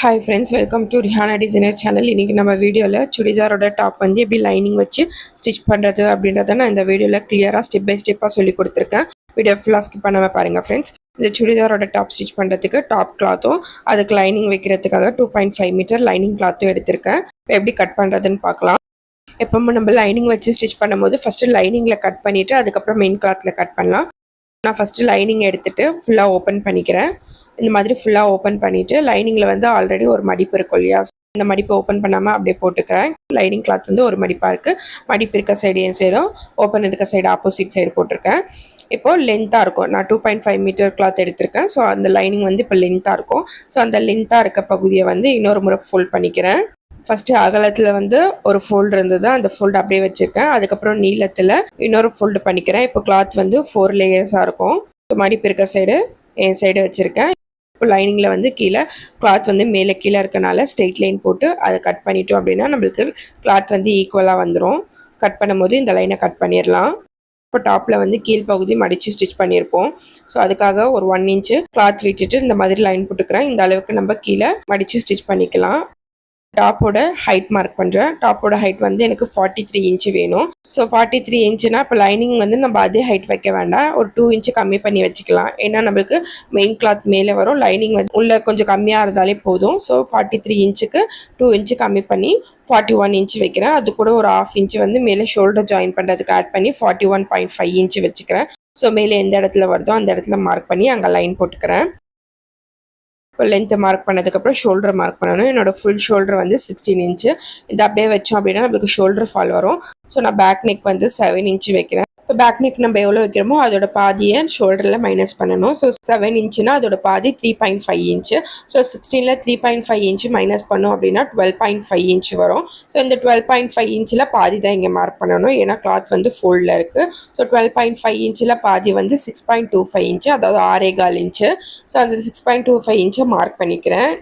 Hi friends welcome to Rihana designer channel இன்றைக்கி நம்ம வீடியோவில் சுடிதாரோட டாப் வந்து எப்படி லைனிங் வச்சு ஸ்டிச் பண்ணுறது அப்படின்றத நான் இந்த வீடியோவில் கிளியராக ஸ்டெப் பை ஸ்டெப்பாக சொல்லி கொடுத்துருக்கேன். வீடியோ ஃபுல்லாக ஸ்கிப் பண்ணாமல் பாருங்கள் ஃப்ரெண்ட்ஸ் இந்த சுடிதாரோட டாப் ஸ்டிச் பண்ணுறதுக்கு டாப் கிளாத்தும் அதுக்கு லைனிங் வைக்கிறதுக்காக two point five metre lining கிளாத்தும் எடுத்திருக்கேன். இப்போ எப்படி கட் பண்ணுறதுன்னு பார்க்கலாம். எப்பவும் நம்ம லைனிங் வச்சு ஸ்டிச் பண்ணும்போது ஃபஸ்ட்டு லைனிங்கில் கட் பண்ணிவிட்டு அதுக்கப்புறம் மெயின் கிளாத்தில் கட் பண்ணலாம். நான் ஃபஸ்ட்டு லைனிங் எடுத்துகிட்டு ஃபுல்லாக ஓப்பன் பண்ணிக்கிறேன். இந்த மாதிரி ஃபுல்லாக ஓப்பன் பண்ணிவிட்டு லைனிங்கில் வந்து ஆல்ரெடி ஒரு மடிப்பு இருக்கும் இல்லையா? இந்த மடிப்பை ஓப்பன் பண்ணாமல் அப்படியே போட்டுக்கிறேன். லைனிங் கிளாத் வந்து ஒரு மடிப்பாக இருக்குது மடிப்பு இருக்க சைடு என் சைடும் ஓப்பன் இருக்க சைடு ஆப்போசிட் சைடு போட்டிருக்கேன். இப்போது லென்த்தாக இருக்கும். நான் two point five metre cloth எடுத்திருக்கேன். ஸோ அந்த லைனிங் வந்து இப்போ லென்த்தாக இருக்கும். ஸோ அந்த லென்த்தாக இருக்க பகுதியை வந்து இன்னொரு முறை ஃபோல்ட் பண்ணிக்கிறேன். ஃபஸ்ட்டு அகலத்தில் வந்து ஒரு ஃபோல்டு இருந்தது. அந்த ஃபோல்டு அப்படியே வச்சுருக்கேன். அதுக்கப்புறம் நீளத்தில் இன்னொரு ஃபோல்டு பண்ணிக்கிறேன். இப்போ கிளாத் வந்து ஃபோர் லேயர்ஸாக இருக்கும். மடிப்பு இருக்க சைடு என் சைடு வச்சுருக்கேன். லைனிங்கில் வந்து கீழே கிளாத் வந்து மேலே கீழே இருக்கனால ஸ்ட்ரெயிட் லைன் போட்டு அதை கட் பண்ணிட்டோம் அப்படின்னா நம்மளுக்கு கிளாத் வந்து ஈக்குவலாக வந்துடும் கட் பண்ணும்போது இந்த லைனை கட் பண்ணிடலாம். இப்போ டாப்பில் வந்து கீழ்ப்பகுதி மடித்து ஸ்டிச் பண்ணியிருப்போம். ஸோ அதுக்காக ஒரு ஒன் இன்ச்சு கிளாத் விட்டுட்டு இந்த மாதிரி லைன் போட்டுக்கிறேன். இந்த அளவுக்கு நம்ம கீழே மடித்து ஸ்டிச் பண்ணிக்கலாம். டாப்போட ஹைட் மார்க் பண்ணுறேன் டாப்போட ஹைட் வந்து எனக்கு ஃபார்ட்டி த்ரீ இன்ச்சு வேணும். ஸோ ஃபார்ட்டி த்ரீ இன்ச்சுனா இப்போ லைனிங் வந்து நம்ம அதே ஹைட் வைக்க வேண்டாம். ஒரு டூ இன்ச்சு கம்மி பண்ணி வச்சுக்கலாம். ஏன்னா நம்மளுக்கு மெயின் கிளாத் மேலே வரும். லைனிங் வந்து உள்ளே கொஞ்சம் கம்மியாக இருந்தாலே போதும். ஸோ ஃபார்ட்டி த்ரீ இன்ச்சுக்கு டூ இன்ச்சு கம்மி பண்ணி ஃபார்ட்டி ஒன் இன்ச் வைக்கிறேன். அது கூட ஒரு ஆஃப் இன்ச்சு வந்து மேலே ஷோல்டர் ஜாயின் பண்ணுறதுக்கு ஆட் பண்ணி forty one point five inch வச்சுக்கிறேன். ஸோ மேலே எந்த இடத்துல வருதோ அந்த இடத்துல மார்க் பண்ணி அங்கே லைன் போட்டுக்கிறேன். லென்த்தை மார்க் பண்ணதுக்கப்புறம் ஷோல்டர் மார்க் பண்ணணும். என்னோட ஃபுல் ஷோல்டர் வந்து சிக்ஸ்டீன் இன்ச்சு இது அப்படியே வச்சோம் அப்படின்னா நம்மளுக்கு ஷோல்டர் ஃபால் வரும். ஸோ நான் பேக் நெக் வந்து செவன் இன்ச்சு வைக்கிறேன். இப்போ பேக் நெக் நம்ம எவ்வளோ வைக்கிறோமோ அதோட பாதியை ஷோல்டரில் மைனஸ் பண்ணணும். ஸோ செவன் இன்ச்சுனா அதோட பாதி three point five inch so சிக்ஸ்டீனில் three point five inch minus பண்ணோம் அப்படின்னா டுவெல் பாயிண்ட் ஃபைவ் இன்ச்சு வரும். ஸோ இந்த டுவெல் பாயிண்ட் ஃபைவ் இன்ச்சில் பாதி தான் இங்கே மார்க் பண்ணணும். ஏன்னா கிளாத் வந்து ஃபோல்டில் இருக்குது ஸோ டுவெல் பாயிண்ட் ஃபைவ் இன்ச்சில் பாதி வந்து six point two five inch அதாவது ஆறே கால் இன்ச்சு ஸோ அந்த சிக்ஸ் பாயிண்ட் டூ ஃபைவ் இன்ச்சை மார்க் பண்ணிக்கிறேன்.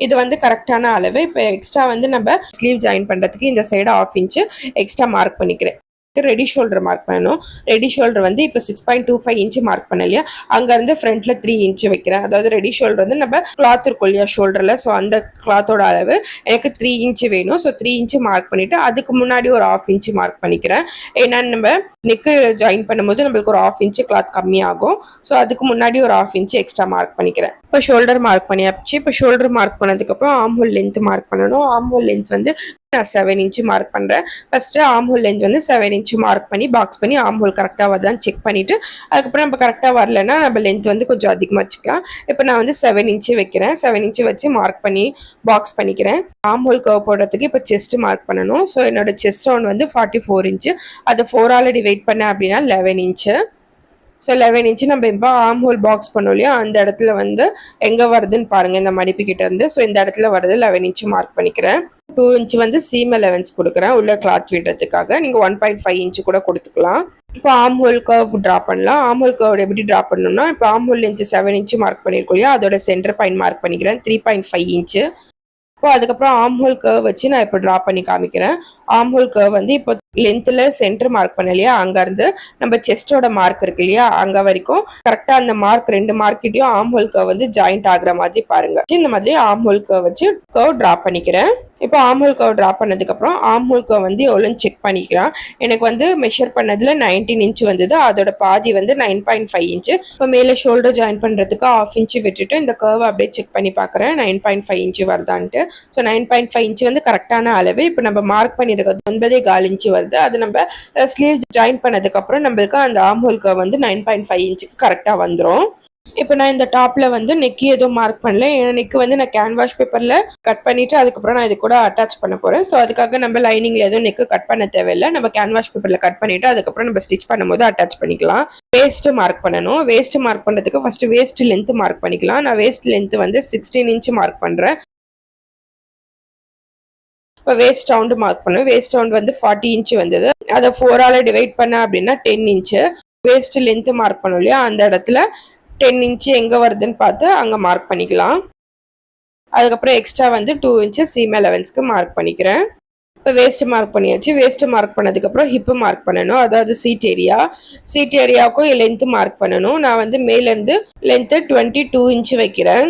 இது வந்து கரெக்டான அளவு. இப்போ எக்ஸ்ட்ரா வந்து நம்ம ஸ்லீவ் ஜாயின் பண்ணுறதுக்கு இந்த side half inch extra mark பண்ணிக்கிறேன். ரெடி ஷோல்டர் மார்க் பண்ணணும். ரெடி ஷோல்டர் வந்து இப்போ six point two five inch mark பண்ண இல்லையா அங்கேருந்து ஃப்ரண்ட்டில் த்ரீ இன்ச்சு வைக்கிறேன். அதாவது ரெடி ஷோல்டர் வந்து நம்ம கிளாத் இருக்கும் இல்லையா ஷோல்டரில் ஸோ அந்த கிளாத்தோட அளவு எனக்கு த்ரீ இன்ச்சு வேணும். ஸோ த்ரீ இன்ச்சு மார்க் பண்ணிவிட்டு அதுக்கு முன்னாடி ஒரு ஆஃப் இன்ச்சு மார்க் பண்ணிக்கிறேன். ஏன்னா நம்ம நெக்கு ஜாயின் பண்ணும்போது நம்மளுக்கு ஒரு ஆஃப் இன்ச்சு கிளாத் கம்மியாகும். ஸோ அதுக்கு முன்னாடி ஒரு ஆஃப் இன்ச்சு எக்ஸ்ட்ரா மார்க் பண்ணிக்கிறேன். இப்போ ஷோல்டர் மார்க் பண்ணியாச்சு. இப்போ ஷோல்டர் மார்க் பண்ணதுக்கப்புறம் ஆம்ஹோல் லென்த் மார்க் பண்ணணும். ஆம்ஹோல் லென்த் வந்து நான் செவன் இன்ச்சு மார்க் பண்ணுறேன் ஃபஸ்ட்டு ஆம்ஹோல் லென்த் வந்து செவன் இன்ச்சு மார்க் பண்ணி பாக்ஸ் பண்ணி ஆம்ஹோல் கரெக்டாக வருதான்னு செக் பண்ணிவிட்டு அதுக்கப்புறம் நம்ம கரெக்டாக வரலன்னா நம்ம லென்த் வந்து கொஞ்சம் அதிகமாக வச்சுக்கலாம். இப்போ நான் வந்து செவன் இன்ச்சு வைக்கிறேன். செவன் இன்ச்சு வச்சு மார்க் பண்ணி பாக்ஸ் பண்ணிக்கிறேன். ஆம்ஹோல் கவர் போடுறதுக்கு இப்போ செஸ்ட் மார்க் பண்ணணும். ஸோ என்னோட செஸ்ட் ரவுண்ட் வந்து ஃபார்ட்டி ஃபோர் இன்ச்சு அதை ஃபோரால் டிவைட் பண்ணேன் அப்படின்னா eleven inch so eleven inch நம்ம இப்போ ஆம் ஹோல் பாக்ஸ் பண்ணோம் இல்லையா? அந்த இடத்துல வந்து எங்கே வருதுன்னு பாருங்கள் இந்த மடிப்பு ஸோ இந்த இடத்துல வருது லெவன் இன்ச்சு மார்க் பண்ணிக்கிறேன். டூ இன்ச் வந்து சீம் அலவன்ஸ் கொடுக்குறேன். உள்ள கிளாத் விடுறதுக்காக. நீங்கள் ஒன் பாயிண்ட் ஃபைவ் இன்ச்சு கூட கொடுத்துக்கலாம். இப்போ ஆம் ஹோல் கர்வ் ட்ரா பண்ணலாம். ஆம் ஹோல் கர்வ் எப்படி ட்ரா பண்ணணும்னா இப்போ armhole inch seven inch mark பண்ணியிருக்கோம் இல்லையா? அதோட சென்டர் பாயிண்ட் மார்க் பண்ணிக்கிறேன். த்ரீ பாயிண்ட் ஃபைவ் இன்ச்சு இப்போ அதுக்கப்புறம் ஆம் ஹோல் கர்வ் வச்சு நான் இப்போ ட்ரா பண்ணி காமிக்கிறேன். ஆம் ஹோல் கர்வ் வந்து இப்போ லென்த்தில் சென்டர் மார்க் பண்ண இல்லையா? அங்கேருந்து நம்ம செஸ்டோட மார்க் இருக்கு இல்லையா? அங்கே வரைக்கும் கரெக்டாக அந்த மார்க் ரெண்டு மார்க்கிட்டையும் ஆம் ஹோல் கர்வ் வந்து ஜாயிண்ட் ஆகுற மாதிரி பாருங்க. இந்த மாதிரி ஆம் ஹோல் கர்வ் வச்சு கர்வ் ட்ரா பண்ணிக்கிறேன். இப்போ ஆம்ஹோல் கர்வ் ட்ரா பண்ணதுக்கப்புறம் ஆம்ஹோல் வந்து எவ்வளோன்னு செக் பண்ணிக்கிறான். எனக்கு வந்து மெஷர் பண்ணதில் நைன்டீன் இன்ச்சு வந்தது. அதோட பாதி வந்து நைன் பாயிண்ட் ஃபைவ் இன்ச்சு இப்போ மேலே ஷோல்டர் ஜாயின் பண்ணுறதுக்கு ஆஃப் இன்ச்சு விட்டுட்டு இந்த கர்வ் அப்படியே செக் பண்ணி பார்க்குறேன். Nine point five inch வருதான்ட்டு. So nine point five inch வந்து கரெக்டான அளவு. இப்போ நம்ம மார்க் பண்ணியிருக்கிறது ஒன்பதே கால் இன்ச்சு வருது. அது நம்ம ஸ்லீவ் ஜாயின் பண்ணதுக்கப்புறம் நம்மளுக்கு அந்த ஆம்ஹோல் வந்து நைன் பாயிண்ட் ஃபைவ் இன்ச்சுக்கு கரெக்டாக வந்துடும் இப்போ நான் இந்த டாப்பில் வந்து நெக்கி எதுவும் மார்க் பண்ணல. ஏன்னா நெக்கு வந்து நான் கேன்வாஷ் பேப்பரில் கட் பண்ணிவிட்டு அதுக்கப்புறம் நான் இது கூட அட்டாச் பண்ண போகிறேன் ஸோ அதுக்காக நம்ம லைனிங்கில் எதுவும் நெக்கு கட் பண்ண தேவையில்லை. நம்ம கேன்வாஷ் பேப்பரில் கட் பண்ணிவிட்டு அதுக்கப்புறம் நம்ம ஸ்டிச் பண்ணும்போது அட்டாச் பண்ணிக்கலாம். வேஸ்ட்டு மார்க் பண்ணணும். வேஸ்ட்டு மார்க் பண்ணுறதுக்கு ஃபஸ்ட்டு வேஸ்ட் லென்த்து மார்க் பண்ணிக்கலாம். நான் வேஸ்ட் லென்த்து வந்து சிக்ஸ்டீன் இன்ச்சு மார்க் பண்ணுறேன் இப்போ வேஸ்ட் ரவுண்டு மார்க் பண்ணும் வேஸ்ட் ரவுண்ட் வந்து ஃபார்ட்டி இன்ச்சு வந்தது. அதை ஃபோரால் டிவைட் பண்ண அப்படின்னா ten inch waist length mark பண்ணோம் இல்லையா? அந்த இடத்துல டென் இன்ச்சு எங்கே வருதுன்னு பார்த்து அங்கே மார்க் பண்ணிக்கலாம். அதுக்கப்புறம் எக்ஸ்ட்ரா வந்து டூ இன்ச்சு சீம் அலவன்ஸ்க்கு மார்க் பண்ணிக்கிறேன். இப்போ வேஸ்ட்டு மார்க் பண்ணியாச்சு. வேஸ்ட்டு மார்க் பண்ணதுக்கப்புறம் ஹிப்பு மார்க் பண்ணணும். அதாவது சீட் ஏரியா சீட் ஏரியாவுக்கும் லென்த்து மார்க் பண்ணணும். நான் வந்து மேலேருந்து லென்த்து டுவெண்ட்டி டூ இன்ச்சு வைக்கிறேன்.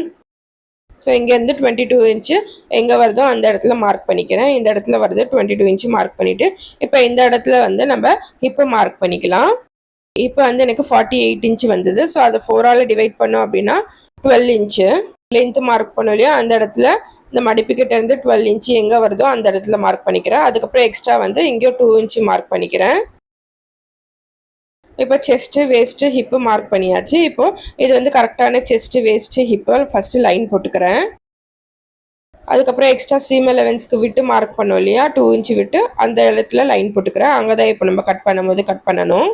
ஸோ இங்கேருந்து டுவெண்ட்டி டூ இன்ச்சு எங்கே வருதோ அந்த இடத்துல மார்க் பண்ணிக்கிறேன். இந்த இடத்துல வருது டுவெண்ட்டி டூ இன்ச்சு மார்க் பண்ணிவிட்டு இப்போ இந்த இடத்துல வந்து நம்ம ஹிப்பு மார்க் பண்ணிக்கலாம். இப்போ வந்து எனக்கு ஃபார்ட்டி எயிட் இன்ச்சு வந்தது. ஸோ அதை ஃபோரால் டிவைட் பண்ணோம் அப்படின்னா டுவெல் இன்ச்சு லென்த்து மார்க் பண்ணோம் இல்லையா? அந்த இடத்துல இந்த மடிப்புக்கிட்ட இருந்து டுவெல் இன்ச்சு எங்கே வருதோ அந்த இடத்துல மார்க் பண்ணிக்கிறேன். அதுக்கப்புறம் எக்ஸ்ட்ரா வந்து இங்கேயோ டூ இன்ச்சு மார்க் பண்ணிக்கிறேன். இப்போ செஸ்ட்டு வேஸ்ட்டு ஹிப்பு மார்க் பண்ணியாச்சு. இப்போது இது வந்து கரெக்டான chest waist hip first line போட்டுக்கிறேன். அதுக்கப்புறம் எக்ஸ்ட்ரா சீம் லெவன்ஸ்க்கு விட்டு மார்க் பண்ணோம் இல்லையா? டூ இன்ச்சு விட்டு அந்த இடத்துல லைன் போட்டுக்கிறேன். அங்கே தான் இப்போ நம்ம கட் பண்ணும்போது கட் பண்ணணும்.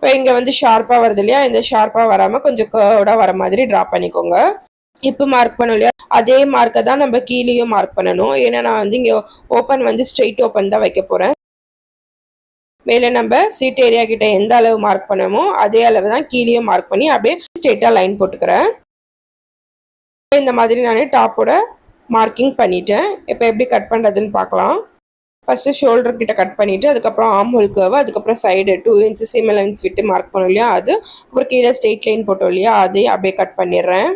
இப்போ இங்கே வந்து ஷார்ப்பாக வருது இல்லையா? இந்த ஷார்ப்பாக வராமல் கொஞ்சம் கேர்டாக வர மாதிரி ட்ரா பண்ணிக்கோங்க. இப்போ மார்க் பண்ணோம் இல்லையா? அதே மார்க்கை தான் நம்ம கீழேயும் மார்க் பண்ணணும். ஏன்னா நான் வந்து இங்கே ஓப்பன் வந்து ஸ்ட்ரெயிட் ஓப்பன் தான் வைக்க போகிறேன் மேலே நம்ம சீட் ஏரியா கிட்ட எந்த அளவு மார்க் பண்ணமோ அதே அளவு தான் கீழேயும் மார்க் பண்ணி அப்படியே ஸ்ட்ரெயிட்டாக லைன் போட்டுக்கிறேன். இந்த மாதிரி நான் டாப்போட மார்க்கிங் பண்ணிட்டேன். இப்போ எப்படி கட் பண்ணுறதுன்னு பார்க்கலாம். ஃபஸ்ட்டு ஷோல்டர் கிட்ட கட் பண்ணிவிட்டு அதுக்கப்புறம் ஆம் ஹோல் கர்வு அதுக்கப்புறம் side two inch seam allowance விட்டு மார்க் பண்ணோம் இல்லையா? அது அப்புறம் கீழே ஸ்ட்ரெயிட் லைன் போட்டோம் இல்லையா? அதையும் அப்படியே கட் பண்ணிடுறேன்.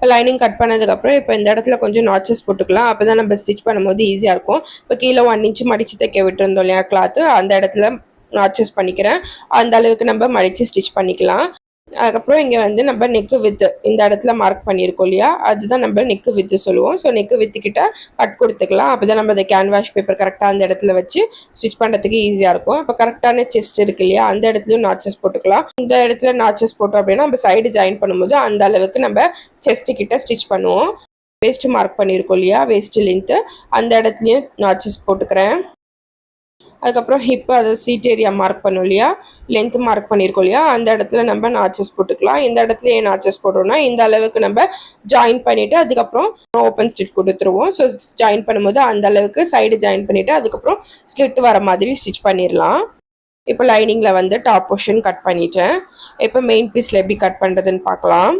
லைனிங் கட் பண்ணதுக்கப்புறம் இப்போ இந்த இடத்துல கொஞ்சம் நாச்சஸ் போட்டுக்கலாம். அப்போ தான் நம்ம ஸ்டிச் பண்ணும்போது ஈஸியாக இருக்கும். இப்போ கீழே ஒன் இன்ச்சு மடித்து தைக்க விட்டுருந்தோம் இல்லையா கிளாத்து அந்த இடத்துல நாச்சஸ் பண்ணிக்கிறேன். அந்த அளவுக்கு நம்ம மடித்து ஸ்டிச் பண்ணிக்கலாம். அதுக்கப்புறம் இங்கே வந்து நம்ம நெக்கு வித்து இந்த இடத்துல மார்க் பண்ணியிருக்கோம் இல்லையா? அதுதான் நம்ம நெக்கு வித்து சொல்லுவோம். ஸோ நெக்கு வித்துக்கிட்ட கட் கொடுத்துக்கலாம். அப்போ தான் நம்ம அந்த கேன்வாஷ் பேப்பர் கரெக்டாக அந்த இடத்துல வச்சு ஸ்டிச் பண்ணுறதுக்கு ஈஸியாக இருக்கும். இப்போ கரெக்டான செஸ்ட் இருக்கு இல்லையா? அந்த இடத்துலையும் நாச்சஸ் போட்டுக்கலாம். இந்த இடத்துல நாச்சஸ் போட்டோம் அப்படின்னா நம்ம சைடு ஜாயின் பண்ணும்போது அந்த அளவுக்கு நம்ம செஸ்ட்டு கிட்ட ஸ்டிச் பண்ணுவோம். வேஸ்ட்டு மார்க் பண்ணியிருக்கோம் இல்லையா? வேஸ்ட்டு லென்த்து அந்த இடத்துலையும் நாச்சஸ் போட்டுக்கிறேன். அதுக்கப்புறம் ஹிப்பு அதை சீட் ஏரியா மார்க் பண்ணும் இல்லையா? லென்த் மார்க் பண்ணியிருக்கோம் இல்லையா? அந்த இடத்துல நம்ம நாச்சஸ் போட்டுக்கலாம். இந்த இடத்துல ஏன் நாச்சஸ் போடுறோம்னா இந்த அளவுக்கு நம்ம ஜாயின் பண்ணிவிட்டு அதுக்கப்புறம் ஓப்பன் ஸ்டிச் கொடுத்துருவோம். ஸோ ஜாயின் பண்ணும்போது அந்த அளவுக்கு சைடு ஜாயின் பண்ணிவிட்டு அதுக்கப்புறம் ஸ்லிட் வர மாதிரி ஸ்டிச் பண்ணிடலாம் இப்போ லைனிங்கில் வந்து டாப் போர்ஷன் கட் பண்ணிட்டேன். இப்போ மெயின் பீஸில் எப்படி கட் பண்ணுறதுன்னு பார்க்கலாம்.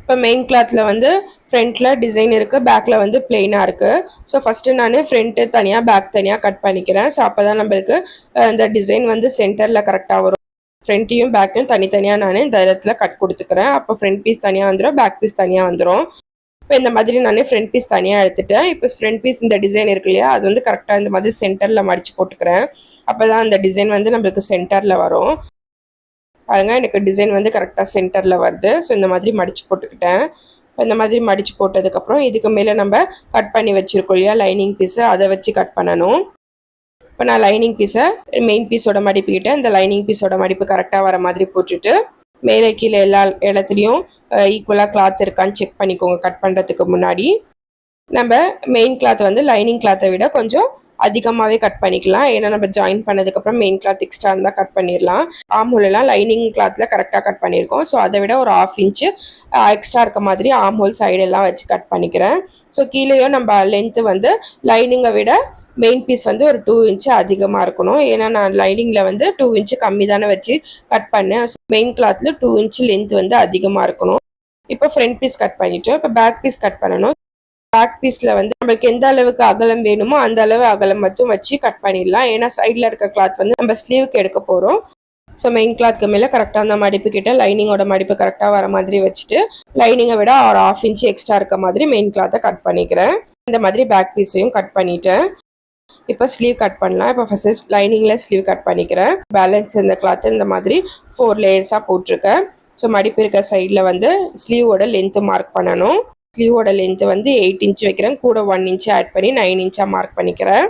இப்போ மெயின் கிளாத்தில் வந்து ஃப்ரண்ட்டில் டிசைன் இருக்குது பேக்கில் வந்து பிளெயினாக இருக்குது ஸோ ஃபஸ்ட்டு நான் ஃப்ரண்ட்டு தனியாக பேக் தனியாக கட் பண்ணிக்கிறேன். ஸோ அப்போ தான் நம்மளுக்கு இந்த டிசைன் வந்து சென்டரில் கரெக்டாக வரும். ஃப்ரண்ட்டையும் பேக்கையும் தனித்தனியாக நான் இந்த இடத்துல கட் கொடுத்துக்கிறேன். அப்போ ஃப்ரண்ட் பீஸ் தனியாக வந்துடும் பேக் பீஸ் தனியாக வந்துடும் இப்போ இந்த மாதிரி நான் ஃப்ரண்ட் பீஸ் தனியாக எடுத்துட்டேன். இப்போ ஃப்ரண்ட் பீஸ் இந்த டிசைன் இருக்கு இல்லையா அது வந்து கரெக்டாக இந்த மாதிரி சென்டரில் மடித்து போட்டுக்கிறேன். அப்போ தான் அந்த டிசைன் வந்து நம்மளுக்கு சென்டரில் வரும். பாருங்கள் எனக்கு டிசைன் வந்து கரெக்டாக சென்டரில் வருது. ஸோ இந்த மாதிரி மடித்து போட்டுக்கிட்டேன். இந்த மாதிரி மடித்து போட்டதுக்கப்புறம் இதுக்கு மேலே நம்ம கட் பண்ணி வச்சுருக்கோம் இல்லையா? லைனிங் பீஸை அதை வச்சு கட் பண்ணணும். இப்போ நான் லைனிங் பீஸை மெயின் பீஸோட மடிப்புக்கிட்ட இந்த லைனிங் பீஸோட மடிப்பு கரெக்டாக வர மாதிரி போட்டுட்டு மேலே கீழே எல்லா இடத்துலையும் ஈக்குவலாக கிளாத் இருக்கான்னு செக் பண்ணிக்கோங்க கட் பண்ணுறதுக்கு முன்னாடி. நம்ம மெயின் கிளாத் வந்து லைனிங் கிளாத்தை விட கொஞ்சம் அதிகமாகவே கட் பண்ணிக்கலாம். ஏன்னா நம்ம ஜாயின் பண்ணதுக்கப்புறம் மெயின் கிளாத் எக்ஸ்ட்ரா இருந்தால் கட் பண்ணிடலாம் ஆம்ஹோலெலாம் லைனிங் கிளாத்தில் கரெக்டாக கட் பண்ணியிருக்கோம் ஸோ அதை விட ஒரு ஆஃப் இன்ச்சு எக்ஸ்ட்ரா இருக்க மாதிரி ஆம்ஹோல் சைடெல்லாம் வச்சு கட் பண்ணிக்கிறேன். ஸோ கீழேயும் நம்ம லென்த்து வந்து லைனிங்கை விட மெயின் பீஸ் வந்து ஒரு டூ இன்ச்சு அதிகமாக இருக்கணும். ஏன்னா நான் லைனிங்கில் வந்து டூ இன்ச்சு கம்மி தானே வச்சு கட் பண்ணேன். மெயின் கிளாத்தில் டூ இன்ச்சு லென்த் வந்து அதிகமாக இருக்கணும். இப்போ ஃப்ரண்ட் பீஸ் கட் பண்ணிட்டோம். இப்போ பேக் பீஸ் கட் பண்ணணும். பேக் பீஸில் வந்து நம்மளுக்கு எந்த அளவுக்கு அகலம் வேணுமோ அந்த அளவு அகலம் மட்டும் வச்சு கட் பண்ணிடலாம். ஏன்னா சைடில் இருக்க கிளாத் வந்து நம்ம ஸ்லீவுக்கு எடுக்க போகிறோம் ஸோ மெயின் கிளாத்க்கு மேலே கரெக்டாக அந்த மடிப்பு கிட்ட லைனிங்கோட மடிப்பு கரெக்டாக வர மாதிரி வச்சுட்டு லைனிங்கை விட ஒரு ஆஃப் இன்ச் எக்ஸ்ட்ரா இருக்க மாதிரி மெயின் கிளாத்தை கட் பண்ணிக்கிறேன். இந்த மாதிரி பேக் பீஸையும் கட் பண்ணிட்டேன். இப்போ ஸ்லீவ் கட் பண்ணலாம். இப்போ ஃபஸ்ட்டு லைனிங்கில் ஸ்லீவ் கட் பண்ணிக்கிறேன். பேலன்ஸ் இந்த கிளாத்து இந்த மாதிரி ஃபோர் லேயர்ஸாக போட்டிருக்கேன். ஸோ மடிப்பு இருக்க சைடில் வந்து ஸ்லீவோட லென்த்து மார்க் பண்ணணும். ஸ்லீவோட லென்த்து வந்து எயிட் இன்ச் வைக்கிறேன். கூட ஒன் இன்ச் ஆட் பண்ணி நைன் இன்ச்சாக மார்க் பண்ணிக்கிறேன்.